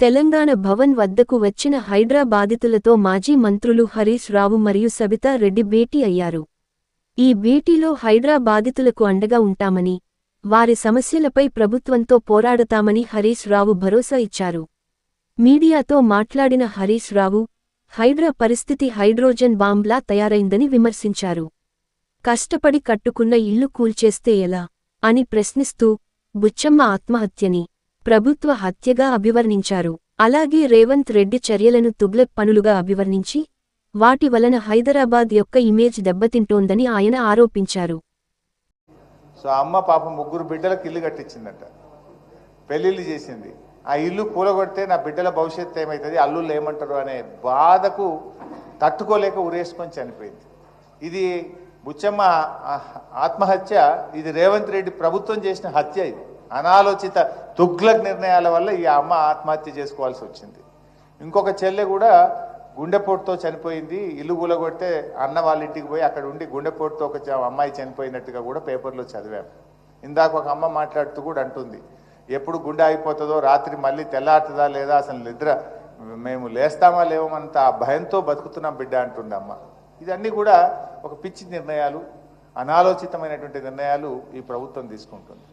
తెలంగాణ భవన్ వద్దకు వచ్చిన హైడ్రా బాధితులతో మాజీ మంత్రులు హరీష్ రావు మరియు సబితా రెడ్డి భేటీ అయ్యారు. ఈ భేటీలో హైడ్రా బాధితులకు అండగా ఉంటామని వారి సమస్యలపై ప్రభుత్వంతో పోరాడతామని హరీష్ రావు భరోసా ఇచ్చారు. మీడియాతో మాట్లాడిన హరీష్ రావు హైడ్రా పరిస్థితి హైడ్రోజన్ బాంబ్లా తయారైందని విమర్శించారు. కష్టపడి కట్టుకున్న ఇల్లు కూల్చేస్తే ఎలా? అని ప్రశ్నిస్తూ బుచ్చమ్మ ఆత్మహత్యని ప్రభుత్వ హత్యగా అభివర్ణించారు. అలాగే రేవంత్ రెడ్డి చర్యలను తుగ్లక్ పనులుగా అభివర్ణించి వాటి వలన హైదరాబాద్ యొక్క ఇమేజ్ దెబ్బతింటోందని ఆయన ఆరోపించారు. సో అమ్మ పాపం ముగ్గురు బిడ్డలకు ఇల్లు కట్టించిందట. పెళ్ళిళ్ళు చేసింది. ఆ ఇల్లు కూలగొడితే నా బిడ్డల భవిష్యత్తు ఏమవుతుంది అల్లుళ్ళు ఏమంటారు అనే బాధకు తట్టుకోలేక ఉరేసుకొని చనిపోయింది. ఇది బుచ్చమ్మ ఆత్మహత్య ఇది రేవంత్ రెడ్డి ప్రభుత్వం చేసిన హత్య ఇది. అనాలోచిత తుగ్లక్ నిర్ణయాల వల్ల ఈ అమ్మ ఆత్మహత్య చేసుకోవాల్సి వచ్చింది. ఇంకొక చెల్లె కూడా గుండెపోటుతో చనిపోయింది. ఇల్లు కూలగొడితే అన్న వాళ్ళ ఇంటికి పోయి అక్కడ ఉండి గుండెపోటుతో ఒక అమ్మాయి చనిపోయినట్టుగా కూడా పేపర్లో చదివాం. ఇందాక ఒక అమ్మ మాట్లాడుతూ కూడా అంటుంది ఎప్పుడు గుండె అయిపోతుందో రాత్రి మళ్ళీ తెల్లారుతుందా లేదా? అసలు నిద్ర మేము లేస్తామా లేవమంత ఆ భయంతో బతుకుతున్నాం బిడ్డ అంటుంది అమ్మ ఇదన్నీ కూడా ఒక పిచ్చి నిర్ణయాలు అనాలోచితమైనటువంటి నిర్ణయాలు ఈ ప్రభుత్వం తీసుకుంటుంది.